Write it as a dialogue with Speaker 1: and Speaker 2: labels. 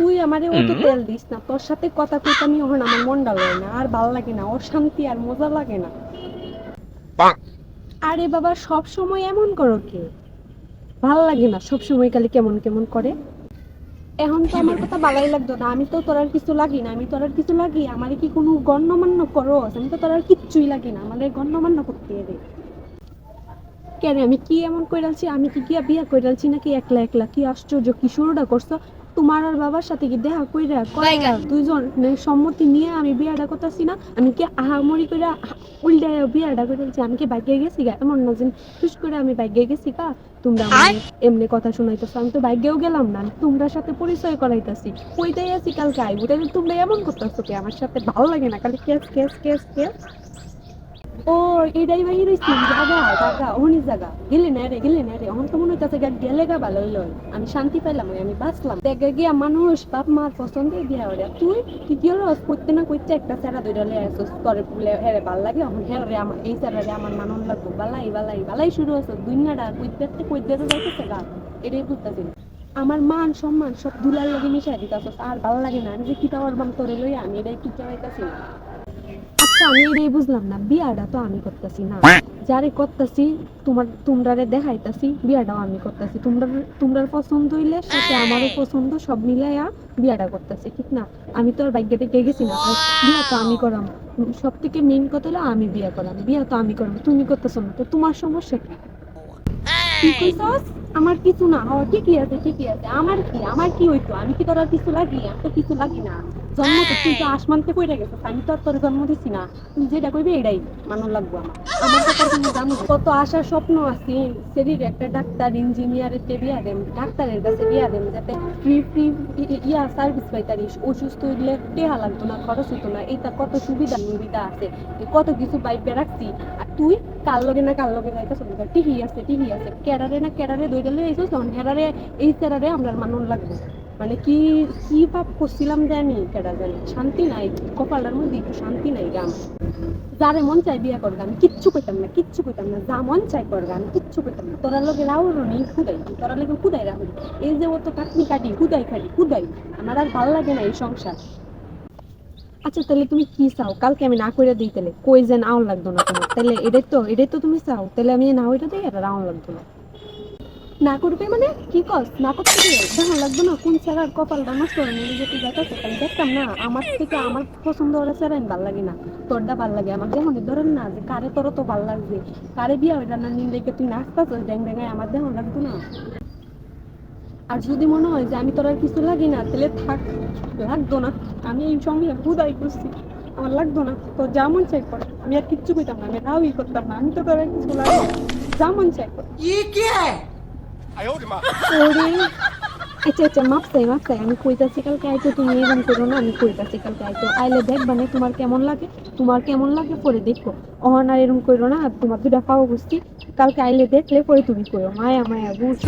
Speaker 1: তুই আমারে অত তেল দিস না তোর সাথে কথা কইতে আমি এখন আমার মনটা লয় না আর ভালো লাগে না অশান্তি আর মজা লাগে না। আরে বাবা সব সময় এমন করো কে? ভালো লাগে না সব সময় খালি কেমন কেমন করে। এখন তো আমার কথা বালাই লাগতো না আমি তো তোর আর কিছু লাগি না আমি তোর আর কিছু লাগি আমার কি কোনো গণ্যমান্য করো আমি তো তোর আর কিচ্ছুই লাগি না আমাদের গণ্যমান্য করতে দে কেন আমি কি এমন কইরালছি? আমি কি গিয়া বিয়া কইরালছি নাকি একলা একলা? কি আশ্চর্য কি শুরুটা করছ? তোমার আর বাবার সাথে কি দেখা কইরা কইরা দুইজন? সম্মতি নিয়ে আমি বিয়াটা করতেছি না। আমি কি আহামরি কইরা উল্টা বিয়াটা কইরালছি আমি কি বাইকে গেছি গা? এমন না যে খুশ করে আমি বাইকে গেছি কা তোমরা এমনি কথা শোনাইতেছো। আমি তো বাইকেও গেলাম না। তোমরা সাথে পরিচয় করাইতাছি। কইতাই আছি কালকে আইবো। তাহলে তোমরা এমন করতেছো কি? আমার সাথে ভালো লাগে না। খালি কেস কেস কেস কেস। গেলে রে গেলে না রে এখন তো আমি শান্তি পাইলাম ওই আমি বাঁচলাম দেখে গিয়া মানুষ বাপ মার পছন্দে ওরে তুই তুই কি রস করতে না করতে একটা স্যারা দুইটা লে হেরে ভালো লাগে এখন হেরে আমার এই স্যারারে আমার মানুষ লাগবো বালাই বালাই বালাই শুরু হচ্ছে দুনিয়াটা কইতে কইতে যাইতেছে গা এটাই বুঝতেছি। আমার মান সম্মান সব দুলার লগে মিশাই দিতাছস আর ভালো লাগে না আমি যে কিতা করবাম তোরে লই আমি এটাই কি চাইতাছি আচ্ছা আমি এটাই বুঝলাম না। বিয়াটা তো আমি করতেছি না। যারে করতেছি তোমার তোমরারে দেখাইতাছি বিয়াটাও আমি করতেছি। তোমরা তোমরার পছন্দ হইলে সাথে আমারও পছন্দ সব মিলাইয়া বিয়াটা করতেছি ঠিক না? আমি তো আর ভাগ্যে থেকে গেছি না। আর বিয়া তো আমি করাম। সব থেকে মেইন কথা হলো আমি বিয়া করাম। বিয়া তো আমি করাম। তুমি করতেছো না। তো তোমার সমস্যা কি? আমার কিছু না। ঠিকই আছে ঠিকই আছে। আমার কি? আমার কি হইতো? আমি কি তোর কিছু লাগি? আমি তো কিছু লাগি না। জন্ম তো কইরা গেছিস আমি তো আর তোর জন্ম দিছি না। তুই যেটা কইবি এটাই লাগবো আমার। আমার তুমি জানো কত আশার স্বপ্ন আছে একটা ডাক্তার ইঞ্জিনিয়ারের তে বিয়া ডাক্তারের কাছে বিয়া যাতে ফ্রি ফ্রি ইয়া সার্ভিস অসুস্থ হইলে টেহা লাগতো না খরচ হতো না। এটা কত সুবিধা সুবিধা আছে। কত কিছু বাইপে রাখছি। আর তুই কার লগে না কার লগে যাইতেছ টিহি আছে টিহি আছে। কেডারে না কেডারে দইটা লই আইছস তখন? হেডারে এই সেরারে আমরা মানুষ লাগবে। মানে কি কি ভাব করছিলাম জানি কেডা জানি? শান্তি নাই, কপালের মধ্যে একটু শান্তি নাই গাম যারে মন চাই বিয়া করবে, আমি কিচ্ছু কইতাম না, কিচ্ছু কইতাম না, যা মন চাই করবে, আমি কিচ্ছু কইতাম না। তোরা লগে রাউর নেই, খুদাই তোরা লগে খুদাই রাহুল। এই যে ও তো কাটনি কাটি, খুদাই খাটি, খুদাই আমার আর ভালো লাগে না এই সংসার। আচ্ছা তাহলে তুমি কি চাও? কালকে আমি না কইরা দিই তাহলে। কই যেন আউন লাগতো না তোমার? তাহলে এটাই তো এটাই তো তুমি চাও। তাহলে আমি না হইটা দিই আর আউন লাগতো না। না করবে মানে? কি কস? না করতে গিয়ে লাগবে না কোন কপালটা নষ্ট হয়ে দেখাচ্ছে তাহলে দেখতাম না। আমার থেকে আমার পছন্দ ওরা ভালো লাগে না, তোরটা ভালো লাগে। আমার যেমন ধরেন না যে কারে তোর তো ভালো লাগবে। কারে ওইটা না নিন তুই ড্যাং ড্যাঙায় আমার দেহ লাগতো না। আর যদি মনে হয় যে আমি তোর আর কিছু লাগি না, তাহলে থাক, লাগতো না। আমি এই সঙ্গে হুদাই করছি। আমার লাগতো না। তো যেমন চাই কর। আমি আর কিচ্ছু কইতাম না, আমি ই করতাম না। আমি তো তোর কিছু কিছু যা যেমন চাই কর। আচ্ছা আচ্ছা মাপ চাই মাপ চাই আমি কইতাছি কালকে আইতো তুমি এরকম করো না আমি কইতাছি কালকে আইতো আইলে দেখবা না তোমার কেমন লাগে তোমার কেমন লাগে পরে দেখো অহন আর এরকম করো না তোমার দুটা পাও বুঝছি কালকে আইলে দেখলে পরে তুমি করো মায়া মায়া বুঝছ